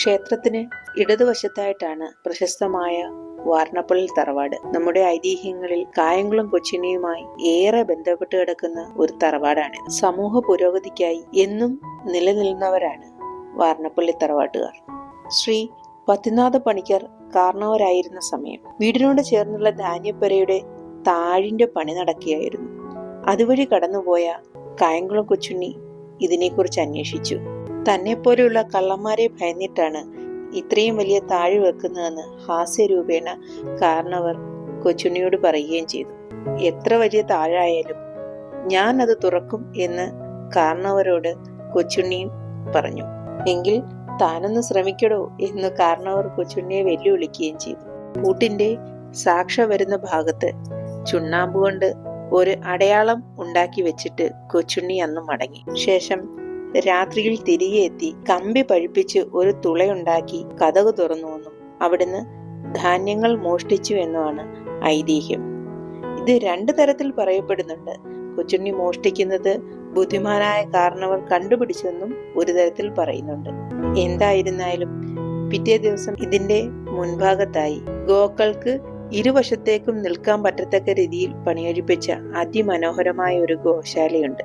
ക്ഷേത്രത്തിന് ഇടതുവശത്തായിട്ടാണ് പ്രശസ്തമായ വാർണപ്പള്ളി തറവാട്. നമ്മുടെ ഐതിഹ്യങ്ങളിൽ കായംകുളം കൊച്ചിനെയുമായി ഏറെ ബന്ധപ്പെട്ട് കിടക്കുന്ന ഒരു തറവാടാണ്. സമൂഹ പുരോഗതിക്കായി എന്നും നിലനിൽന്നവരാണ് വാർണപ്പള്ളി തറവാട്ടുകാർ. ശ്രീ പത്തിനാഥ പണിക്കർ കാരണവരായിരുന്ന സമയം വീടിനോട് ചേർന്നുള്ള ധാന്യപ്പരയുടെ താഴിന്റെ പണി നടക്കുകയായിരുന്നു. അതുവഴി കടന്നുപോയ കായംകുളം കൊച്ചുണ്ണി ഇതിനെക്കുറിച്ച് അന്വേഷിച്ചു. തന്നെ പോലെയുള്ള കള്ളന്മാരെ ഭയന്നിട്ടാണ് ഇത്രയും വലിയ താഴ് വെക്കുന്നതെന്ന് ഹാസ്യരൂപേണ കാരണവർ കൊച്ചുണ്ണിയോട് പറയുകയും ചെയ്തു. എത്ര വലിയ താഴായാലും ഞാൻ അത് തുറക്കും എന്ന് കാരണവരോട് കൊച്ചുണ്ണിയും പറഞ്ഞു. എങ്കിൽ താനൊന്ന് ശ്രമിക്കടോ എന്ന് കാരണവർ കൊച്ചുണ്ണിയെ വെല്ലുവിളിക്കുകയും ചെയ്തു. കൂട്ടിന്റെ സാക്ഷ വരുന്ന ഭാഗത്ത് ചുണ്ണാമ്പ് കൊണ്ട് ഒരു അടയാളം ഉണ്ടാക്കി വെച്ചിട്ട് കൊച്ചുണ്ണി അന്ന് മടങ്ങി. ശേഷം രാത്രിയിൽ തിരികെ എത്തി കമ്പി പഴിപ്പിച്ച് ഒരു തുളയുണ്ടാക്കി കഥക് തുറന്നു വന്നു. അവിടുന്ന് ധാന്യങ്ങൾ മോഷ്ടിച്ചു എന്നുമാണ് ഐതിഹ്യം. ഇത് രണ്ടു തരത്തിൽ പറയപ്പെടുന്നുണ്ട്. കൊച്ചുണ്ണി മോഷ്ടിക്കുന്നത് ബുദ്ധിമാനായ കാരണവർ കണ്ടുപിടിച്ചെന്നും ഒരു തരത്തിൽ പറയുന്നുണ്ട്. എന്തായിരുന്നാലും പിറ്റേ ദിവസം ഇതിന്റെ മുൻഭാഗത്തായി ഗോക്കൾക്ക് ഇരുവശത്തേക്കും നിൽക്കാൻ പറ്റത്തക്ക രീതിയിൽ പണിയൊഴിപ്പിച്ച അതിമനോഹരമായ ഒരു ഗോശാലയുണ്ട്.